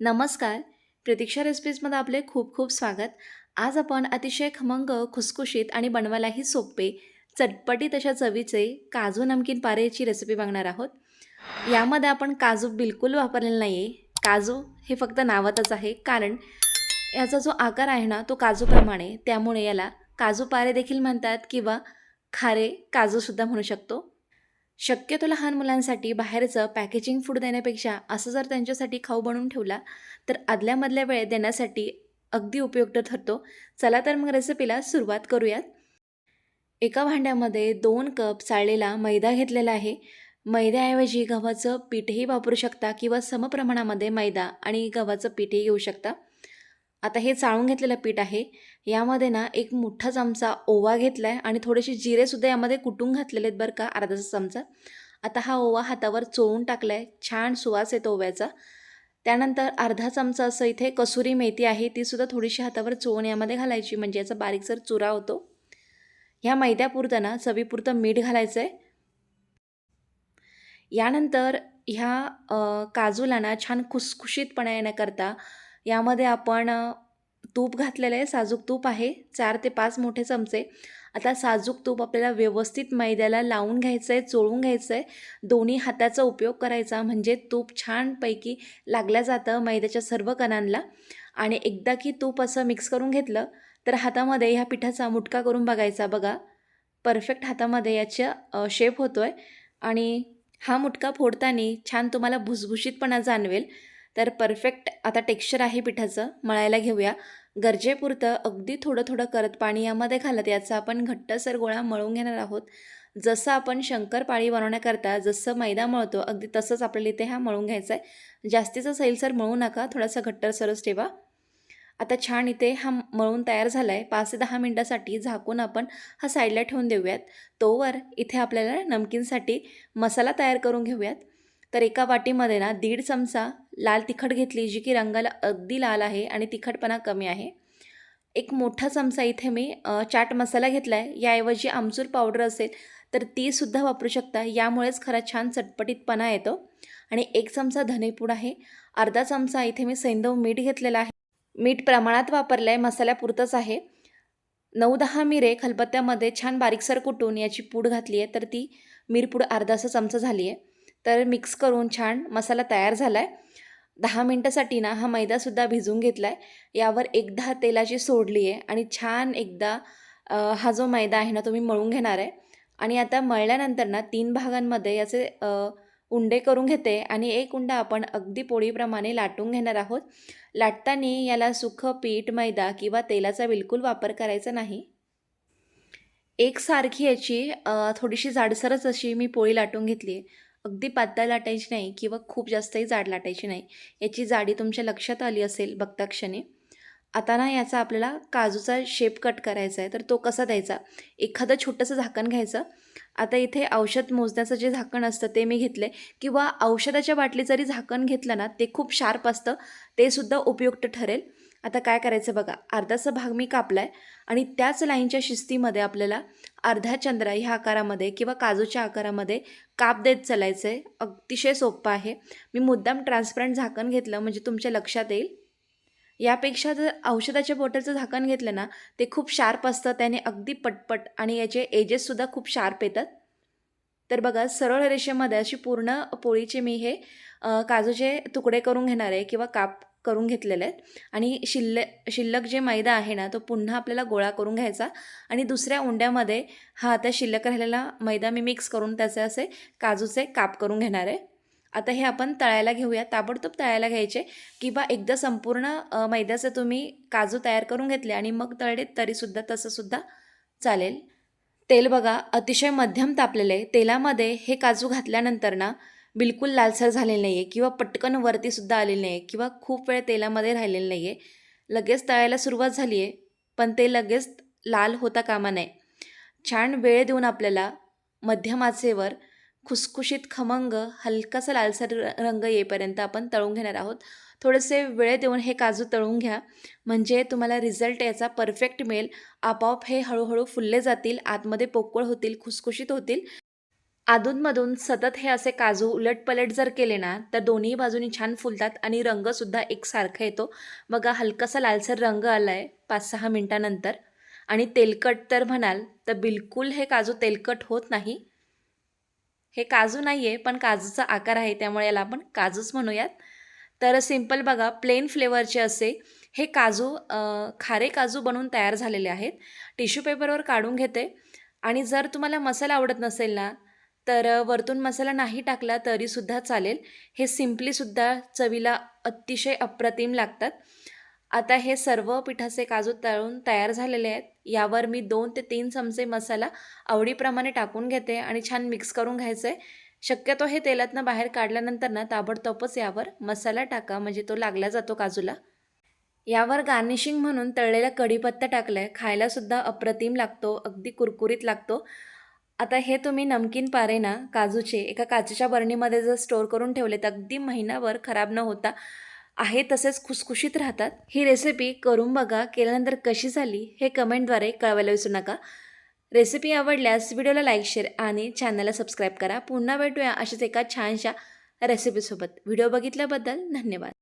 नमस्कार. प्रतीक्षा रेसिपीजमध्ये आपले खूप खूप स्वागत. आज आपण अतिशय खमंग खुसखुशीत आणि बनवायलाही सोपे चटपटीत अशा चवीचे काजू नमकीन पारेची रेसिपी बघणार आहोत. यामध्ये आपण काजू बिलकुल वापरलेला नाही आहे काजू हे फक्त नावातच आहे. कारण याचा जो आकार आहे ना तो काजूप्रमाणे त्यामुळे याला काजू पारे देखील म्हणतात किंवा खारे काजूसुद्धा म्हणू शकतो. शक्यतो लहान मुलांसाठी बाहेरचं पॅकेजिंग फूड देण्यापेक्षा असं जर त्यांच्यासाठी खाऊ बनवून ठेवला तर आदल्यामधल्या वेळेत देण्यासाठी अगदी उपयुक्त ठरतो. चला तर मग रेसिपीला सुरुवात करूयात. एका भांड्यामध्ये दोन कप चाळलेला मैदा घेतलेला आहे. मैद्याऐवजी गव्हाचं पीठही वापरू शकता किंवा समप्रमाणामध्ये मैदा आणि गव्हाचं पीठही घेऊ शकता. आता हे चाळून घेतलेलं पीठ आहे. यामध्ये ना एक मोठा चमचा ओवा घेतला आहे आणि थोडेसे जिरेसुद्धा यामध्ये कुटून घातलेले आहेत बरं का अर्धाचा चमचा. आता हा ओवा हातावर चोळून टाकला आहे छान सुवास येतो ओव्याचा. त्यानंतर अर्धा चमचा असं इथे कसुरी मेथी आहे तीसुद्धा थोडीशी हातावर चोळून यामध्ये घालायची म्हणजे याचा बारीकसर चुरा होतो. ह्या मैद्यापुरतं ना चवीपुरतं मीठ घालायचं आहे यानंतर ह्या काजूला ना छान खुसखुशीतपणा येण्याकरता यामध्ये आपण तूप घातलेलं आहे. साजूक तूप आहे. चार ते पाच मोठे चमचे. आता साजूक तूप आपल्याला व्यवस्थित मैद्याला लावून घ्यायचं आहे चोळून घ्यायचं आहे दोन्ही हाताचा उपयोग करायचा म्हणजे तूप छानपैकी लागलं जातं मैद्याच्या सर्व कणांना. आणि एकदा की तूप असं मिक्स करून घेतलं तर हातामध्ये ह्या पिठाचा मुटका करून बघायचा बघा. परफेक्ट हातामध्ये याच्या शेप होतो आहे आणि हा मुटका फोडताना छान तुम्हाला भुसभुशीतपणा जाणवेल. तर परफेक्ट आता टेक्स्चर आहे पिठाचं मळायला घेऊया. गरजेपुरतं अगदी थोडं थोडं करत पाणी यामध्ये घालत याचा आपण घट्टसर गोळा मळून घेणार आहोत. जसं आपण शंकरपाळी बनवण्याकरता जसं मैदा मळतो अगदी तसंच आपल्याला इथे हा मळून घ्यायचा आहे. जास्तीचा सैलसर मळू नका थोडासा घट्टसरच ठेवा. आता छान इथे हा मळून तयार झाला आहे पाच ते दहा मिनटासाठी झाकून आपण हा साईडला ठेवून देऊयात. तोवर इथे आपल्याला नमकीनसाठी मसाला तयार करून घेऊयात. तर एका वाटीमध्ये ना दीड चमचा लाल तिखट घेतली जी की रंगाला अगदी लाल आहे आणि तिखटपणा कमी आहे. एक मोठा चमचा इथे मी चाट मसाला घेतला आहे याऐवजी आमचूर पावडर असेल तर तीसुद्धा वापरू शकता. यामुळेच खरा छान चटपटीतपणा येतो. आणि एक चमचा धनेपूड आहे. अर्धा चमचा इथे मी सैंदव मीठ घेतलेला आहे. मीठ प्रमाणात वापरलं आहे मसाल्यापुरतंच आहे. नऊ दहा मिरे खलबत्त्यामध्ये छान बारीकसर कुटून याची पूड घातली आहे तर ती मिरपूड अर्धासा चमचा झाली आहे तर मिक्स करून छान मसाला तयार झाला आहे दहा मिनटासाठी ना हा मैदासुद्धा भिजून घेतला आहे यावर एकदा तेलाची सोडली आहे आणि छान एकदा हा जो मैदा आहे ना तो मी मळून घेणार आहे. आणि आता मळल्यानंतर ना तीन भागांमध्ये याचे उंडे करून घेते आणि एक उंडा आपण अगदी पोळीप्रमाणे लाटून घेणार आहोत. लाटताना याला सुखं पीठ मैदा किंवा तेलाचा बिलकुल वापर करायचा नाही. एकसारखी याची थोडीशी जाडसरच अशी मी पोळी लाटून घेतली आहे. अगदी पातळ लाटायची नाही किंवा खूप जास्तही जाड लाटायची नाही. याची जाडी तुमच्या लक्षात आली असेल बघता क्षणी. आता ना याचा आपल्याला काजूचा शेप कट करायचा आहे तर तो कसा द्यायचा? एखादं छोटंसं झाकण घ्यायचं. आता इथे औषध मोजण्याचं जे झाकण असतं ते मी घेतलं आहे किंवा औषधाच्या बाटली जरी झाकण घेतलं ना ते खूप शार्प असतं. ते सुद्धा उपयुक्त ठरेल. आता काय करायचं बघा अर्धाचा भाग मी कापला आहे आणि त्याच लाईनच्या शिस्तीमध्ये आपल्याला अर्धा चंद्रा ह्या आकारामध्ये किंवा काजूच्या आकारामध्ये काप देत चालायचं आहे अतिशय सोपं आहे. मी मुद्दाम ट्रान्सपरंट झाकण घेतलं म्हणजे तुमच्या लक्षात येईल. यापेक्षा जर औषधाच्या बॉटलचं झाकण घेतलं ना ते खूप शार्प असतं त्याने अगदी पटपट आणि याचे एजेससुद्धा खूप शार्प येतात. तर बघा सरळ रेषेमध्ये अशी पूर्ण पोळीचे मी हे काजूचे तुकडे करून घेणार आहे किंवा काप करून घेतलेले आहेत. आणि शिल्ल शिल्लक जे मैदा आहे ना तो पुन्हा आपल्याला गोळा करून घ्यायचा. आणि दुसऱ्या उंड्यामध्ये हा आता शिल्लक राहिलेला मैदा मी मिक्स करून त्याचे असे काजूचे काप करून घेणार आहे. आता हे आपण तळायला घेऊया. ताबडतोब तळायला घ्यायचे. किंवा एकदा संपूर्ण मैद्याचे तुम्ही काजू तयार करून घेतले आणि मग तळले तरीसुद्धा तसंसुद्धा चालेल. तेल बघा अतिशय मध्यम तापलेले तेलामध्ये हे काजू घातल्यानंतर ना बिलकुल लालसर झालेली नाही आहे किंवा पटकन वरतीसुद्धा आलेलं नाही आहे किंवा खूप वेळ तेलामध्ये राहिलेलं नाही आहे लगेच तळायला सुरुवात झाली आहे पण ते लगेच लाल होता कामा नये. छान वेळ देऊन आपल्याला मध्यम आचेवर खुसखुशीत खमंग हलकासा लालसर रंग येईपर्यंत आपण तळून घेणार आहोत. थोडेसे वेळ देऊन हे काजू तळून घ्या. म्हणजे तुम्हाला रिझल्ट याचा परफेक्ट मिळेल. आपोआप हे हळूहळू फुलले जातील आतमध्ये पोकळ होतील खुसखुशीत होतील. अधूनमधून सतत हे असे काजू उलटपलट जर केले ना तर दोन्ही बाजूनी छान फुलतात आणि रंगसुद्धा एकसारखा येतो. बघा हलकासा लालसर रंग आला आहे पाच सहा मिनटानंतर. आणि तेलकट तर म्हणाल तर बिलकुल हे काजू तेलकट होत नाही. हे काजू नाही आहे पण काजूचा आकार आहे त्यामुळे याला आपण काजूच म्हणूयात. तर सिंपल बघा प्लेन फ्लेवरचे असे हे काजू खारे काजू बनवून तयार झालेले आहेत. टिश्यू पेपरवर काढून घेते. आणि जर तुम्हाला मसाला आवडत नसेल ना तर वरतून मसाला नाही टाकला तरीसुद्धा चालेल. हे सिम्पलीसुद्धा चवीला अतिशय अप्रतिम लागतात. आता हे सर्व पिठाचे काजू तळून तयार झालेले आहेत. यावर मी दोन ते तीन चमचे मसाला आवडीप्रमाणे टाकून घेते आणि छान मिक्स करून घ्यायचं आहे शक्यतो हे तेलातनं बाहेर काढल्यानंतर ना ताबडतोबच यावर मसाला टाका म्हणजे तो लागला जातो काजूला. यावर गार्निशिंग म्हणून तळलेला कढीपत्ता टाकला आहे खायलासुद्धा अप्रतिम लागतो अगदी कुरकुरीत लागतो. आता हे तुम्ही नमकीन पारे ना काजूचे एका काचेच्या बरणीमध्ये जर स्टोअर करून ठेवले तर अगदी महिनाभर खराब न होता आहे तसेच खुसखुशीत राहतात. ही रेसिपी करून बघा केल्यानंतर कशी झाली हे कमेंटद्वारे कळवायला विसरू नका. रेसिपी आवडल्यास व्हिडिओला लाईक शेअर आणि चॅनलला सबस्क्राईब करा. पुन्हा भेटूया अशाच एका छानशा रेसिपीसोबत व्हिडिओ बघितल्याबद्दल धन्यवाद.